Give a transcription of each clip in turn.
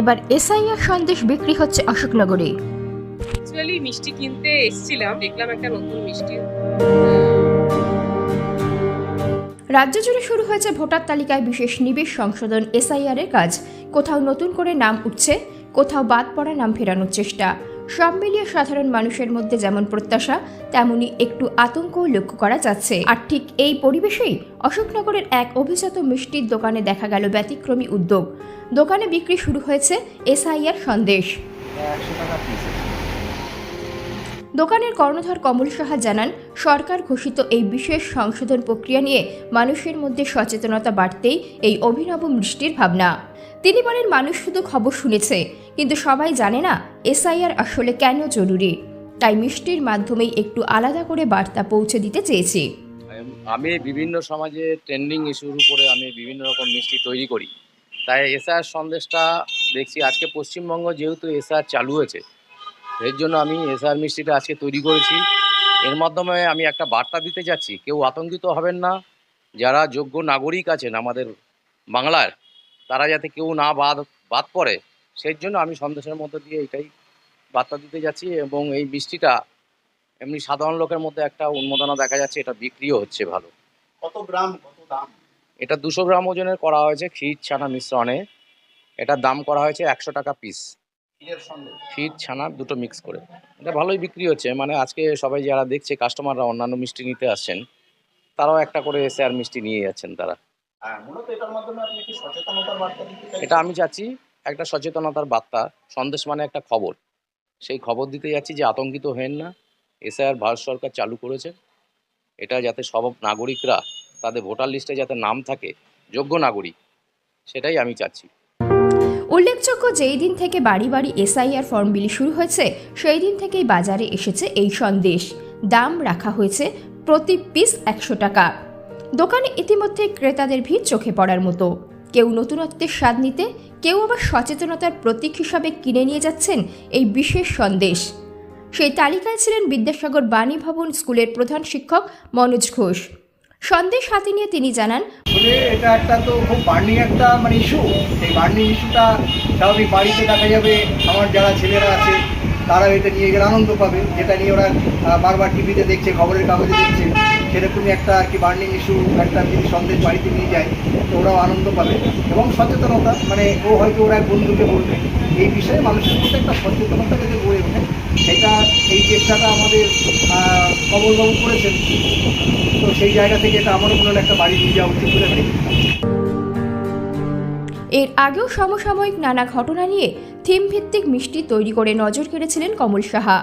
এবার এসআইআর সন্দেশ বিক্রি হচ্ছে অশোকনগরে। অ্যাকচুয়ালি মিষ্টি কিনতে এসেছিলাম দেখলাম একটা নতুন মিষ্টি। রাজ্য জুড়ে শুরু হয়েছে ভোটার তালিকায় বিশেষ নিবেশ সংশোধন এসআইআর এর কাজ। কোথাও নতুন করে নাম উঠছে কোথাও বাদ পড়া নাম ফেরানোর চেষ্টা। সব মিলিয়ে সাধারণ মানুষের মধ্যে যেমন প্রত্যাশা তেমনি একটু আতঙ্কও লক্ষ্য করা যাচ্ছে। আর ঠিক এই পরিবেশেই অশোকনগরের এক অভিজাত মিষ্টির দোকানে দেখা গেল ব্যতিক্রমী উদ্যোগ। দোকানে বিক্রি শুরু হয়েছে এসআইআর সন্দেশ। দোকানের কর্ণধার কমল সাহা জানান, সরকার ঘোষিত এই বিশেষ সংশোধন প্রক্রিয়া নিয়ে মানুষের মধ্যে সচেতনতা বাড়তেই এই অভিনব মিষ্টির ভাবনা। তিনি বলেন, মানুষ শুধু খবর শুনেছে, কিন্তু সবাই জানে না এসআইআর আসলে কেন জরুরি। তাই মিষ্টির মাধ্যমেই একটু আলাদা করে বার্তা পৌঁছে দিতে চেয়েছি। আমি বিভিন্ন সমাজে ট্রেন্ডিং ইস্যুর উপরে আমি বিভিন্ন রকম মিষ্টি তৈরি করি। তাই এসআর সন্দেশটা দেখছি। আজকে পশ্চিমবঙ্গ যেহেতু এসআর চালু হয়েছে, এর জন্য আমি এসআর মিষ্টিটা আজকে তৈরি করেছি। এর মাধ্যমে আমি একটা বার্তা দিতে যাচ্ছি, কেউ আতঙ্কিত হবেন না। যারা যোগ্য নাগরিক আছেন আমাদের বাংলার, তারা যাতে কেউ না বাদ বাদ পড়ে, সেই জন্য আমি সন্দেশের মধ্যে দিয়ে এটাই বার্তা দিতে যাচ্ছি এবং এই মিষ্টিটা এমনি সাধারণ লোকের মধ্যে একটা উন্মাদনা দেখা যাচ্ছে, এটা বিক্রিও হচ্ছে ভালো। কত গ্রাম, কত দাম? এটা দুশো গ্রাম ওজনের করা হয়েছে ক্ষীর ছানা মিশ্রণে। এটার দাম করা হয়েছে একশো টাকা পিস ক্ষীর ছানা দুটো মিক্স করে। এটা ভালোই বিক্রি হচ্ছে। মানে আজকে সবাই যারা দেখছে কাস্টমাররা অন্যান্য মিষ্টি নিতে আসছেন তারাও একটা করে এসে আর মিষ্টি নিয়ে যাচ্ছেন তারা। হ্যাঁ? এটা আমি চাচ্ছি একটা সচেতনতার বার্তা সন্দেশ মানে একটা খবর। সেই খবর দিতে যাচ্ছি যে আতঙ্কিত হেন না। এসআইআর ভারত সরকার চালু করেছে। এটা যাতে সব নাগরিকরা তাদের ভোটার লিস্টে যাতে নাম থাকে, যোগ্য নাগরিক, সেটাই আমি চাচ্ছি। উল্লেখযোগ্য যেই দিন থেকে বাড়ি বাড়ি এসআইআর ফর্ম বিলি শুরু হয়েছে, সেই দিন থেকেই বাজারে এসেছে এই সন্দেশ। দাম রাখা হয়েছে প্রতি পিস একশো টাকা। দোকানে ইতিমধ্যে ক্রেতাদের ভিড় চোখে পড়ার মতো। কেউ নতুনত্বের স্বাদ নিতে, কেউ আবার সচেতনতার প্রতীক হিসাবে কিনে নিয়ে যাচ্ছেন এই বিশেষ সন্দেশ। সেই তালিকায় ছিলেন বিদ্যাসাগর বাণী ভবন স্কুলের প্রধান শিক্ষক মনোজ ঘোষ। সন্দেশ হাতে নিয়ে তিনি জানান এটা একটা তো খুব বার্নিং একটা মানে ইস্যু এই বার্নিং ইস্যুটা স্বাভাবিক বাড়িতে দেখা যাবে। আমার যারা ছেলেরা আছে তারা এটা নিয়ে গেলে আনন্দ পাবে। যেটা নিয়ে ওরা বারবার টিভিতে দেখছে, খবরের কাগজে দেখছে, সেরকমই একটা আর কি বার্নিং ইস্যু একটা যদি সন্দেশ বাড়িতে নিয়ে যায়, তো ওরাও আনন্দ পাবে। এবং সচেতনতা মানে ও হয়তো ওরা এক বন্ধুকে বলবে। এই বিষয়ে মানুষের মধ্যে একটা সচেতনতা যাতে গড়ে ওঠে, সেটা এই চেষ্টাটা আমাদের কমলবাবু করেছেন, তো সেই জায়গা থেকে এটা আমারও মনে একটা বাড়ি নিয়ে যাওয়া উচিত বলে এর আগেও সমসাময়িক নানা ঘটনা নিয়ে থিম ভিত্তিক মিষ্টি তৈরি করে নজর কেড়েছিলেন কমল সাহা।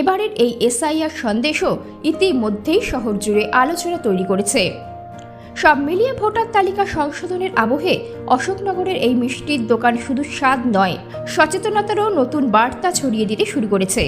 এবারের এই এসআইআর সন্দেশও ইতিমধ্যেই শহর জুড়ে আলোচনা তৈরি করেছে। সব মিলিয়ে ভোটার তালিকা সংশোধনের আবহে অশোকনগরের এই মিষ্টির দোকান শুধু স্বাদ নয়, সচেতনতারও নতুন বার্তা ছড়িয়ে দিতে শুরু করেছে।